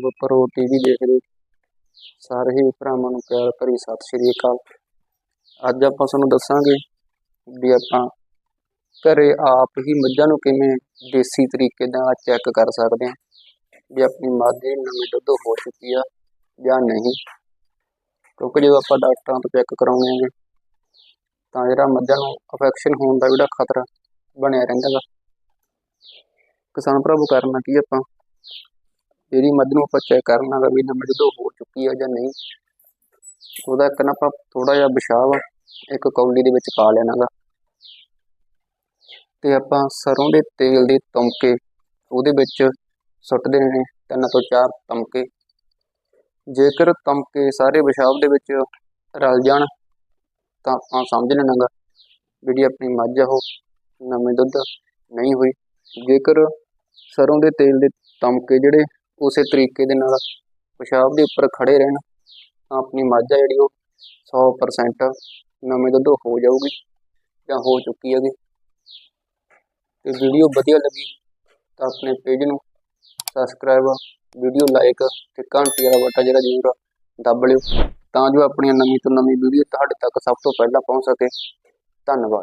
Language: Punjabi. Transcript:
ਸਭ ਪ੍ਰੋ ਟੀਵੀ ਦੇਖਦੇ ਸਾਰੇ ਹੀ ਭਰਾਵਾਂ ਨੂੰ ਪਿਆਰ ਭਰੀ ਸਤਿ ਸ਼੍ਰੀ ਅਕਾਲ। ਅੱਜ ਆਪਾਂ ਤੁਹਾਨੂੰ ਦੱਸਾਂਗੇ ਵੀ ਆਪਾਂ ਘਰੇ ਆਪ ਹੀ ਮੱਝਾਂ ਨੂੰ ਕਿਵੇਂ ਦੇਸੀ ਤਰੀਕੇ ਨਾਲ ਚੈੱਕ ਕਰ ਸਕਦੇ ਹਾਂ। ਵੀ ਆਪਣੀ ਮੱਝ ਦੀ ਨਵੀਂ ਦੁੱਧ ਹੋ ਚੁੱਕੀ ਆ ਜਾਂ ਨਹੀਂ। ਕਿਉਂਕਿ ਜਦੋਂ ਆਪਾਂ ਡਾਕਟਰਾਂ ਤੋਂ ਚੈੱਕ ਕਰਾਉਂਦੇ ਹਾਂ ਤਾਂ ਜਿਹੜਾ ਮੱਝਾਂ ਨੂੰ ਇਨਫੈਕਸ਼ਨ ਹੋਣ ਦਾ ਜਿਹੜਾ ਖਤਰਾ ਬਣਿਆ ਰਹਿੰਦਾ ਗਾ। ਕਿਸਾਨ ਭਰਾਵੋ, ਕਰਨਾ ਕੀ ਆਪਾਂ? ਇਹਦੀ ਮੱਝ ਨੂੰ ਆਪਾਂ ਚੈੱਕ ਕਰਨਾ ਗਾ ਵੀ ਨਵੀਂ ਦੁੱਧ ਹੋ ਚੁੱਕੀ ਆ ਜਾਂ ਨਹੀਂ। ਉਹਦਾ ਇੱਕ ਨਾ ਆਪਾਂ ਥੋੜਾ ਜਿਹਾ ਪਿਸ਼ਾਬ ਇੱਕ ਕੌਲੀ ਦੇ ਵਿੱਚ ਪਾ ਲੈਣਾ ਗਾ। ਤੇ ਆਪਾਂ ਸਰੋਂ ਦੇ ਤੇਲ ਦੇ ਤਮਕੇ, ਉਹਦੇ ਵਿੱਚ ਸੁੱਟ ਦੇਣੇ ਨੇ ਤਿੰਨ ਤੋਂ ਚਾਰ ਤਮਕੇ। ਜੇਕਰ ਤਮਕੇ ਸਾਰੇ ਪਿਸ਼ਾਬ ਦੇ ਵਿੱਚ ਰਲ ਜਾਣ, ਤਾਂ ਆਪਾਂ ਸਮਝ ਲੈਣਾ ਗਾ ਜਿਹੜੀ ਆਪਣੀ ਮੱਝ ਆ ਉਹ ਨਵੇਂ ਦੁੱਧ ਨਹੀਂ ਹੋਈ। ਜੇਕਰ ਸਰੋਂ ਦੇ ਤੇਲ ਦੇ ਤਮਕੇ ਜਿਹੜੇ ਉਸੇ ਤਰੀਕੇ ਦੇ ਨਾਲ ਪਿਸ਼ਾਬ ਦੇ ਉੱਪਰ ਖੜੇ ਰਹਿਣ, ਤਾਂ ਆਪਣੀ ਮੱਝ ਆ ਜਿਹੜੀ ਉਹ 100% ਨਵੇਂ ਦੁੱਧ ਹੋ ਜਾਊਗੀ ਜਾਂ ਹੋ ਚੁੱਕੀ ਹੈਗੀ। ਤੇ ਵੀਡੀਓ ਵਧੀਆ ਲੱਗੀ ਤਾਂ ਆਪਣੇ ਪੇਜ ਨੂੰ ਸਬਸਕ੍ਰਾਈਬ ਵੀਡੀਓ ਲਾਈਕ ਤੇ ਘੰਟੀ ਵਾਲਾ ਬਟਨ ਜਿਹੜਾ ਜ਼ਰੂਰ ਦੱਬ ਲਿਓ ਤਾਂ ਜੋ ਆਪਣੀਆਂ ਨਵੀਂ ਤੋਂ ਨਵੀਂ ਵੀਡੀਓ ਤੁਹਾਡੇ ਤੱਕ ਸਭ ਤੋਂ ਪਹਿਲਾਂ ਪਹੁੰਚ ਸਕੇ। ਧੰਨਵਾਦ।